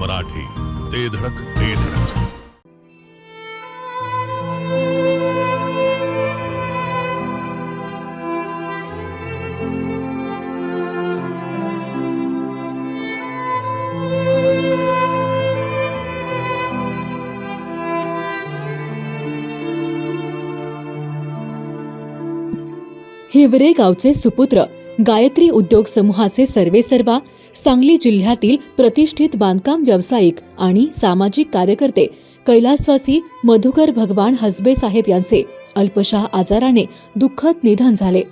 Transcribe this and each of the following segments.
मराठी. ते धडक ते धडक. हिवरे गावचे सुपुत्र गायत्री उद्योग समूहाचे सर्वेसर्वा सांगली जिल्ह्यातील प्रतिष्ठित बांधकाम व्यावसायिक आणि सामाजिक कार्यकर्ते कैलासवासी मधुकर भगवान हसबे साहेब यांचे अल्पशा आजाराने दुःखद निधन झाले.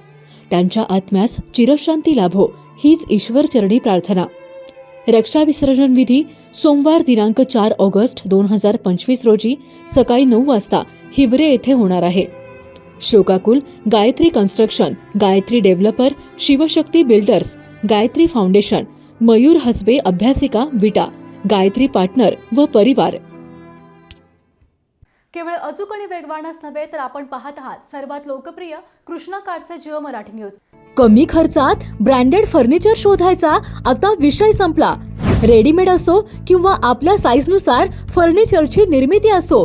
त्यांच्या आत्म्यास चिरशांती लाभो हीच ईश्वरचरणी प्रार्थना. रक्षा विसर्जन विधी सोमवार दिनांक चार ऑगस्ट दोन हजार पंचवीस रोजी सकाळी नऊ वाजता हिवरे येथे होणार आहे. शोकाकुल Gayatri construction Gayatri developer Shivshakti builders Gayatri foundation Mayur Hasabe अभ्यासिका Vita Gayatri partner व परिवार. केवळ अचूक आणि वेगवानच नव्हे तर आपण पाहत आहात सर्वात लोकप्रिय कृष्णा काळचे जिओ मराठी न्यूज. कमी खर्चात ब्रँडेड फर्निचर शोधायचा आता विषय संपला. रेडीमेड असो किंवा आपल्या साईजनुसार फर्निचरची निर्मिती असो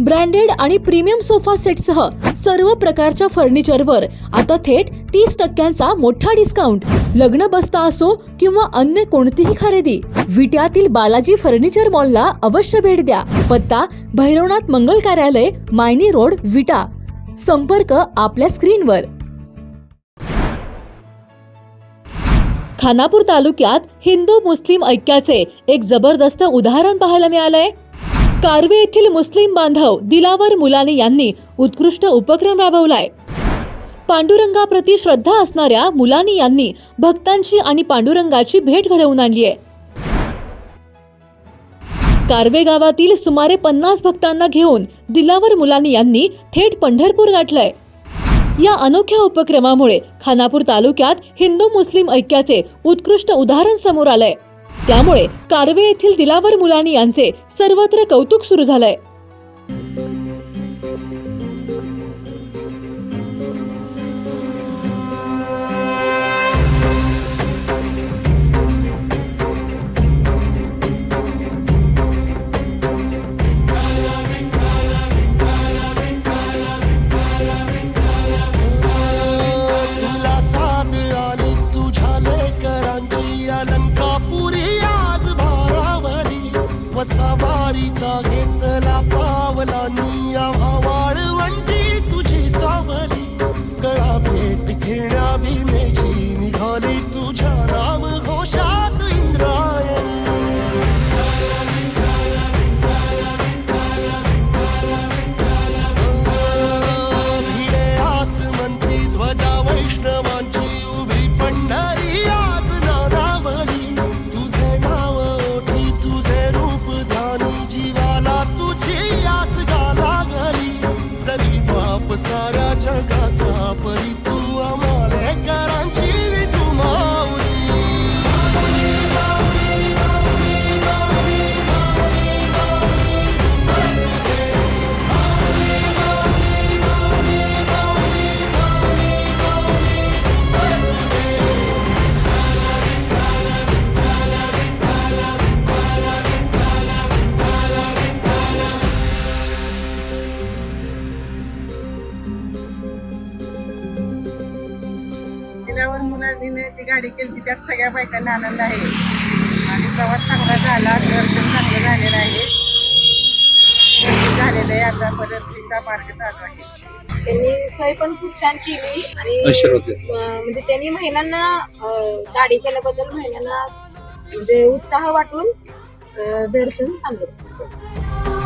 ब्रँडेड आणि प्रीमियम सोफा सेटसह सर्व प्रकारच्या फर्निचरवर आता थेट तीस टक्क्यांचा मोठा डिस्काउंट लग्न बसता असो किंवा अन्य कोणतीही खरेदी विट्यातील बालाजी फर्निचर मॉलला अवश्य भेट द्या. पत्ता भैरवनाथ मंगल कार्यालय मायनी रोड विटा. संपर्क आपल्या स्क्रीनवर. खानापूर तालुक्यात हिंदू मुस्लिम ऐक्याचे एक जबरदस्त उदाहरण पाहायला मिळालंय. कारवे येथील मुस्लिम बांधव दिलावर मुलानी यांनी उत्कृष्ट उपक्रम राबवलाय. पांडुरंगाप्रती श्रद्धा असणाऱ्या मुलानी यांनी भक्तांची आणि पांडुरंगाची भेट घडवून आणली आहे. कारवे गावातील सुमारे पन्नास भक्तांना घेऊन दिलावर मुलानी यांनी थेट पंढरपूर गाठलंय. या अनोख्या उपक्रमामुळे खानापूर तालुक्यात हिंदू मुस्लिम ऐक्याचे उत्कृष्ट उदाहरण समोर आलंय. त्यामुळे कारवे येथील दिलावर मुलानी यांचे सर्वत्र कौतुक सुरू झालंय. party talking. गेल्यावर मुलांनी ती गाडी केली त्यात सगळ्या बायकांना आनंद आहे. आणि प्रवास चांगला झाला दर्शन चांगलं झालेलं आहे. दर्शन झालेलं आहे आता परत तिचा मार्ग चालू आहे. त्यांनी सोय पण खूप छान केली आणि म्हणजे त्यांनी महिलांना गाडी केल्याबद्दल महिलांना म्हणजे उत्साह वाटून दर्शन चांगलं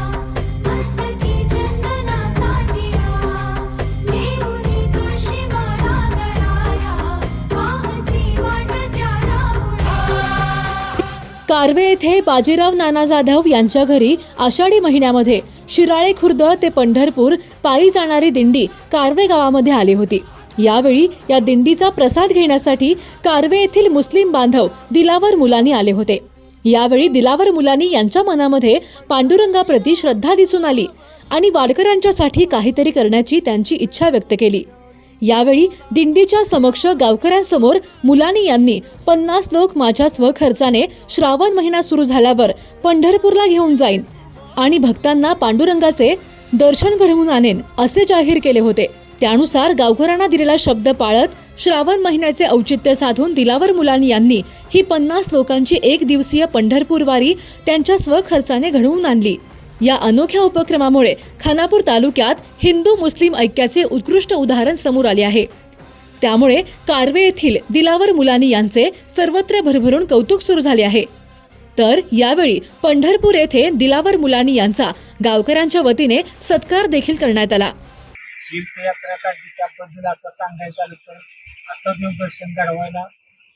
कार्वे येथे बाजीराव नाना जाधव यांच्या घरी आषाढी महिन्यामध्ये शिराळे खुर्द ते पंढरपूर पायी जाणारी दिंडी कार्वे गावामध्ये आली होती. यावेळी या दिंडीचा प्रसाद घेण्यासाठी कार्वे येथील मुस्लिम बांधव दिलावर मुलांनी आले होते. यावेळी दिलावर मुलांनी यांच्या मनामध्ये पांडुरंगाप्रती श्रद्धा दिसून आली आणि वारकऱ्यांच्यासाठी काहीतरी करण्याची त्यांची इच्छा व्यक्त केली. यावेळी दिंडीच्या समक्ष गावकऱ्यांसमोर मुलानी यांनी पन्नास लोक माझ्या स्वखर्चाने श्रावण महिना सुरू झाल्यावर पंढरपूरला घेऊन जाईन आणि भक्तांना पांडुरंगाचे दर्शन घडवून आणेन असे जाहीर केले होते. त्यानुसार गावकऱ्यांना दिलेला शब्द पाळत श्रावण महिन्याचे औचित्य साधून दिलावर मुलानी यांनी ही पन्नास लोकांची एक दिवसीय पंढरपूर वारी त्यांच्या स्वखर्चाने घडवून आणली. या अनोख्या उपक्रमामुळे खानापूर तालुक्यात हिंदू मुस्लिम ऐक्याचे उत्कृष्ट उदाहरण समोर आले आहे. त्यामुळे कारवे येथील दिलावर मुलानी यांचे सर्वत्र भरभरून कौतुक सुरू झाले आहे. तर यावेळी पंढरपूर येथे दिलावर मुलानी यांचा गावकऱ्यांच्या वतीने सत्कार देखील करण्यात आला. तीर्थयात्रा असं सांगायचं झालं तर असं देवदर्शन घडवायला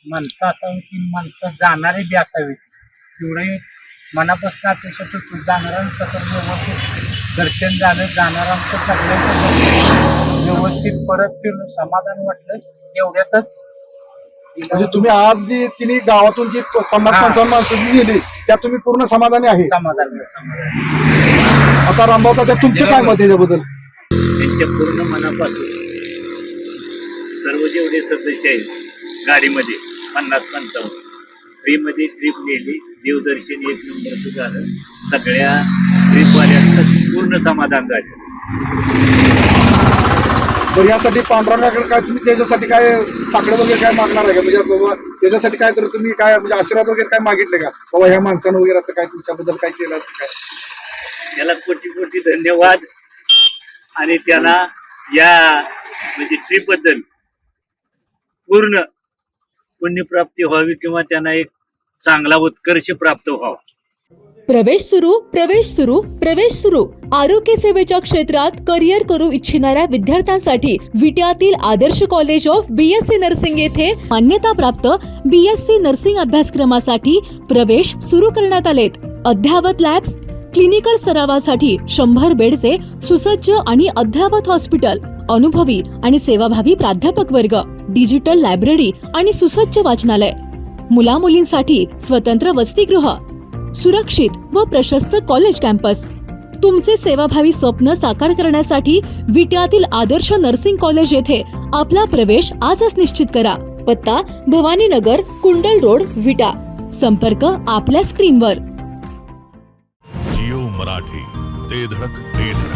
माणसं असावी ती माणसं जाणारी बी असावी एवढे मनापासून अपेक्षा ठेवतो जाणाऱ्यांचं व्यवस्थित दर्शन झालं जाणाऱ्यांचं सगळ्यांचं दर्शन व्यवस्थित परत फिरून समाधान वाटलं एवढ्यातच म्हणजे तुम्ही आज जी तिने गावातून जी पन्नास. पंचावन्न माणसं जी गेली त्या तुम्ही पूर्ण समाधानी आहे? समाधान समाधान आता रामभाऊ त्या तुमचे काय मत आहे त्याबद्दल? त्यांच्या पूर्ण मनापासून सर्व जेवढे सदस्य आहेत गाडीमध्ये पन्नास पंचावन्न. फ्रीमध्ये ट्रिप नेली. देवदर्शन एक नंबरचं झालं. सगळ्या ट्रिपवाल्यांचं पूर्ण समाधान झालं. तर यासाठी पांडुरंगाकडे काय तुम्ही त्याच्यासाठी काय साकडे वगैरे काय मागणार आहे का? म्हणजे बाबा त्याच्यासाठी काय तर तुम्ही काय म्हणजे आशीर्वाद वगैरे काय मागितले का? बाबा ह्या माणसानं वगैरे असं काय तुमच्याबद्दल काय केलं असं काय? त्याला कोटी कोटी धन्यवाद. आणि त्याला या म्हणजे ट्रिपबद्दल पूर्ण पुण्यप्राप्ती व्हावी किंवा त्यांना एक चांगला उत्कर्ष प्राप्त व्हावा. प्रवेश सुरू प्रवेश सुरू प्रवेश सुरू. आरोग्य सेवेच्या क्षेत्रात करिअर करू इच्छिणाऱ्या विद्यार्थ्यांसाठी विट्यातील Adarsh college of BSc nursing येथे मान्यताप्राप्त बीएससी नर्सिंग अभ्यासक्रमासाठी प्रवेश सुरू करण्यात आलेत. अद्ययावत लॅब्स क्लिनिकल सरावासाठी शंभर बेडचे सुसज्ज आणि अद्ययावत हॉस्पिटल अनुभवी आणि सेवाभावी प्राध्यापक वर्ग. डिजिटल लायब्ररी आणि सुसज्ज वाचनालय. मुला मुलींसाठी स्वतंत्र वसतिगृह सुरक्षित व प्रशस्त कॉलेज कॅम्पस. तुमचे सेवाभावी स्वप्न साकार करण्यासाठी विट्यातील आदर्श नर्सिंग कॉलेज येथे आपला प्रवेश आजच निश्चित करा. पत्ता भवानीनगर कुंडल रोड विटा. संपर्क आपल्या स्क्रीनवर. जिओ मराठी ते धडक ते धडक.